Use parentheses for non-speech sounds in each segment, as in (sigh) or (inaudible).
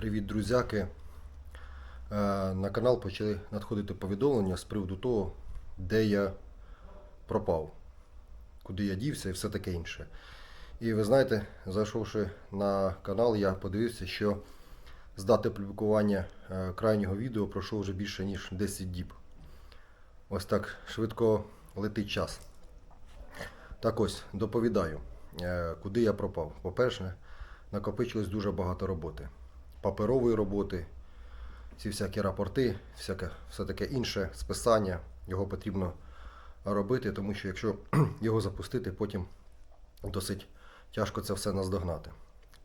Привіт, друзяки. Е, На канал почали надходити повідомлення з приводу того, де я пропав, куди я дівся і все таке інше. І ви знаєте, зайшовши на канал, я подивився, що з дати публікування е, крайнього відео пройшло вже більше ніж 10 діб. Ось так швидко летить час. Так ось, доповідаю, е, куди я пропав. По-перше, накопичилось дуже багато роботи. Паперової роботи, ці всякі рапорти, всяке, все таке інше, списання. Його потрібно робити, тому що якщо (clears throat) його запустити, потім досить тяжко це все наздогнати.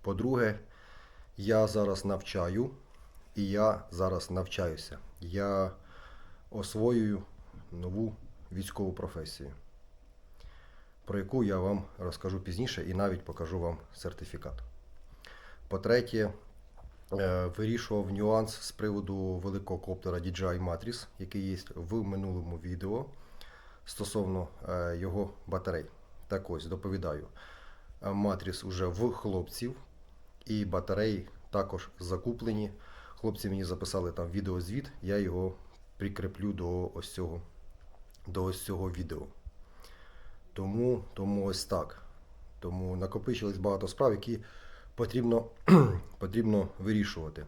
По-друге, я зараз навчаю, і я зараз навчаюся. Я освоюю нову військову професію, про яку я вам розкажу пізніше і навіть покажу вам сертифікат. По-третє, вирішував нюанс з приводу великого коптера DJI Matrix, який є в минулому відео стосовно е, його батарей. Так ось доповідаю. Е, Matrix уже в хлопців, і батареї також закуплені. Хлопці мені записали там відеозвіт, я його прикріплю до ось цього, до ось цього відео. Тому, тому ось так. Тому накопичилось багато справ, які потрібно, (clears throat) потрібно вирішувати.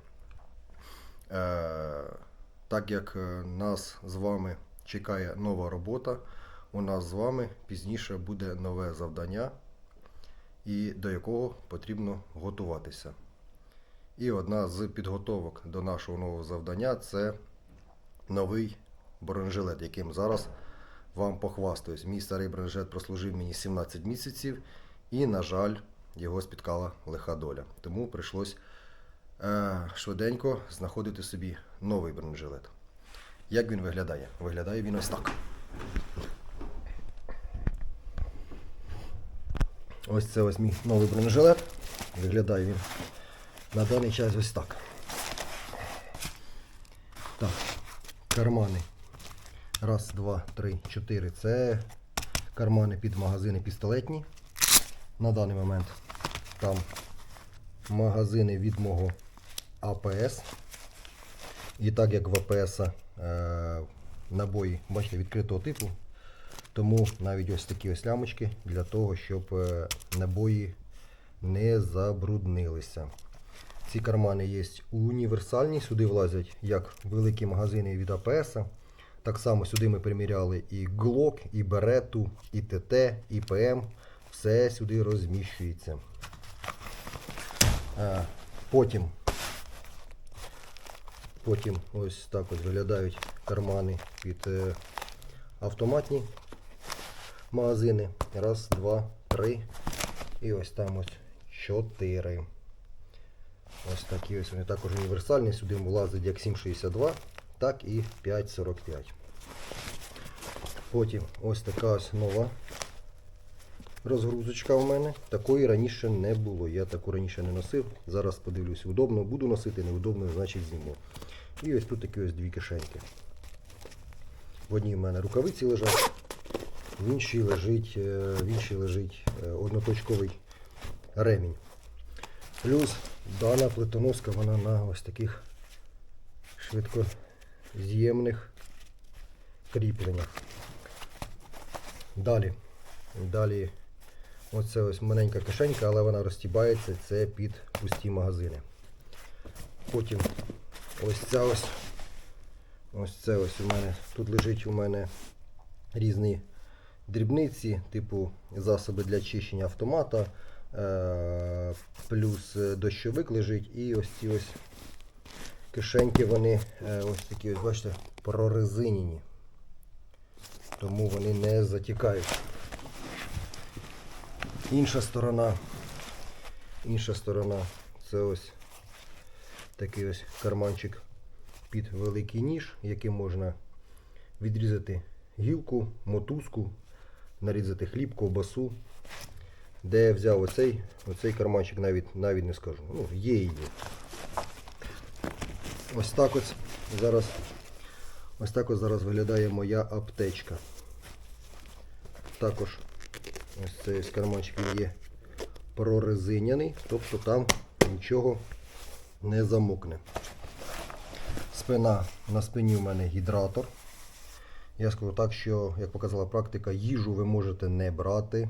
Е, так як е, нас з вами чекає нова робота, у нас з вами пізніше буде нове завдання, і до якого потрібно готуватися. І одна з підготовок до нашого нового завдання це новий бронежилет, яким зараз вам похвастаюсь. Мій старий бронежилет прослужив мені 17 місяців, і, на жаль, його спіткала лиха доля. Тому прийшлось е, швиденько знаходити собі новий бронежилет. Як він виглядає? Виглядає він ось так. Ось це ось мій новий бронежилет. Виглядає він на даний час ось так. Так, кармани. Раз, два, три, чотири. Це кармани під магазини пістолетні. На даний момент там магазини від мого АПС. І так як в АПС е, набої, бачите, відкритого типу, тому навіть ось такі ось лямочки для того, щоб е, набої не забруднилися. Ці кармани є універсальні, сюди влазять як великі магазини від АПС. Так само сюди ми приміряли і Glock, і Берету, і ТТ, і ПМ. Все сюди розміщується. А, потім, потім ось так ось виглядають кармани під е, автоматні магазини. Раз, два, три. І ось там ось чотири. Ось такі ось вони також універсальні. Сюди влазить як 7,62, так і 5,45. Потім ось така ось нова розгрузочка у мене. Такої раніше не було. Я таку раніше не носив. Зараз подивлюсь, удобно буду носити, неудобно, значить зніму. І ось тут такі ось дві кишеньки. В одній в мене рукавиці лежать, в іншій лежить, е, в іншій лежить е, одноточковий ремінь. Плюс дана плитоноска вона на ось таких швидкоз'ємних кріпленнях. Далі. Далі оце ось маленька кишенька, але вона розтібається, це під пусті магазини. Потім ось ця ось. Ось це ось у мене. Тут лежить у мене різні дрібниці, типу засоби для чищення автомата, е, плюс дощовик лежить і ось ці ось кишеньки, вони е, ось такі, ось бачите, прорезинені. Тому вони не затікають. Інша сторона, інша сторона це ось такий ось карманчик під великий ніж, яким можна відрізати гілку, мотузку, нарізати хліб, ковбасу. Де я взяв оцей, оцей карманчик, навіть, навіть не скажу. Ну, є і є. Ось так ось зараз, ось так ось зараз виглядає моя аптечка. Також ось цей карманчик є прорезиняний, тобто там нічого не замокне. Спина на спині у мене гідратор. Я скажу так, що, як показала практика, їжу ви можете не брати,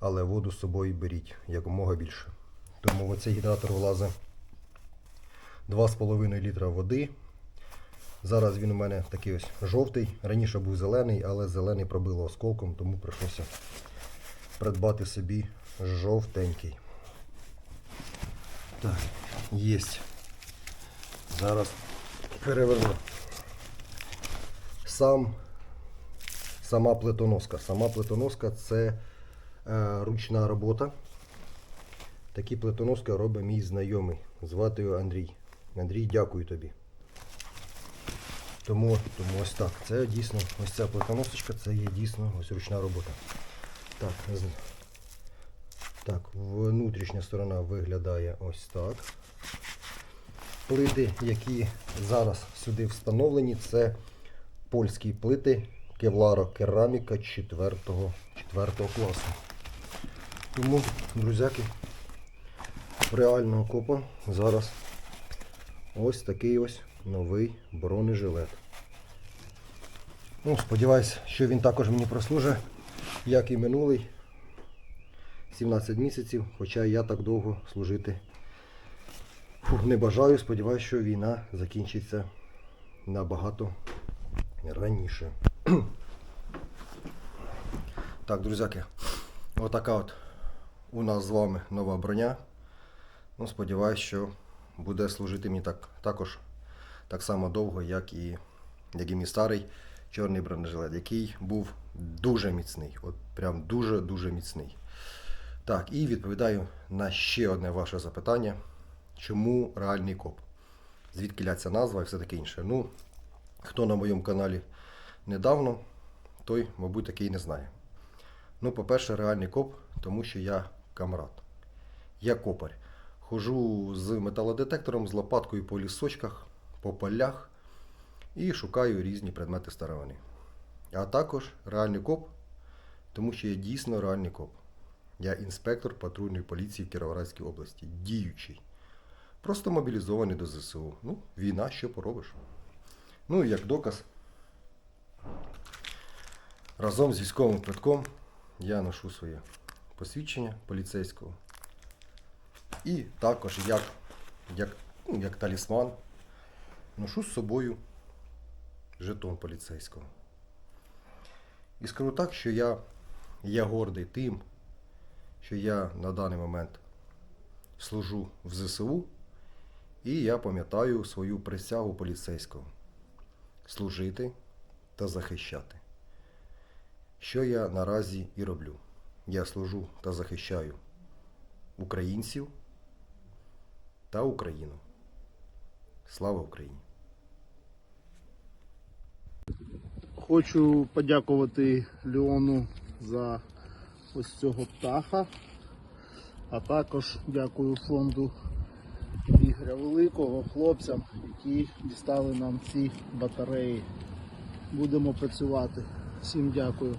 але воду з собою беріть якомога більше. Тому оцей гідратор влазить 2,5 літра води. Зараз він у мене такий ось жовтий. Раніше був зелений, але зелений пробило осколком, тому прийшлося придбати собі жовтенький. Так, єсть. Зараз переверну. Сам, сама плитоноска. Сама плитоноска це е, ручна робота. Такі плитоноски робить мій знайомий. Звати його Андрій. Андрій, дякую тобі. Тому, тому ось так. Це дійсно, ось ця плитоносочка, це є дійсно ось ручна робота. Так, так, внутрішня сторона виглядає ось так. Плити, які зараз сюди встановлені, це польські плити Кевларо Кераміка 4, 4 класу. Тому, друзяки, реального копа зараз ось такий ось новий бронежилет. Ну, сподіваюсь, що він також мені прослужить, як і минулий. 17 місяців, хоча я так довго служити фу, не бажаю. Сподіваюся, що війна закінчиться набагато раніше. (clears throat) Так, друзяки, отака от у нас з вами нова броня. Ну, сподіваюсь, що буде служити мені так, також так само довго, як і, як і мій старий чорний бронежилет, який був дуже міцний. От прям дуже-дуже міцний. Так, і відповідаю на ще одне ваше запитання. Чому реальний коп? Звідки ляться назва і все таке інше. Ну, хто на моєму каналі недавно, той, мабуть, такий не знає. Ну, по-перше, реальний коп, тому що я камрад. Я копар. Хожу з металодетектором, з лопаткою по лісочках, по полях і шукаю різні предмети старовини. А також реальний коп, тому що я дійсно реальний коп. Я інспектор патрульної поліції в Кіровоградській області, діючий. Просто мобілізований до ЗСУ. Ну, війна, що поробиш. Ну і як доказ, разом з військовим квитком я ношу своє посвідчення поліцейського. І також як, як, ну, як талісман ношу з собою жетон поліцейського. І скажу так, що я, я гордий тим, що я на даний момент служу в ЗСУ, і я пам'ятаю свою присягу поліцейського служити та захищати. Що я наразі і роблю? Я служу та захищаю українців та Україну. Слава Україні! Хочу подякувати Леону за ось цього птаха, а також дякую фонду Ігоря Великого, хлопцям, які дістали нам ці батареї. Будемо працювати. Всім дякую.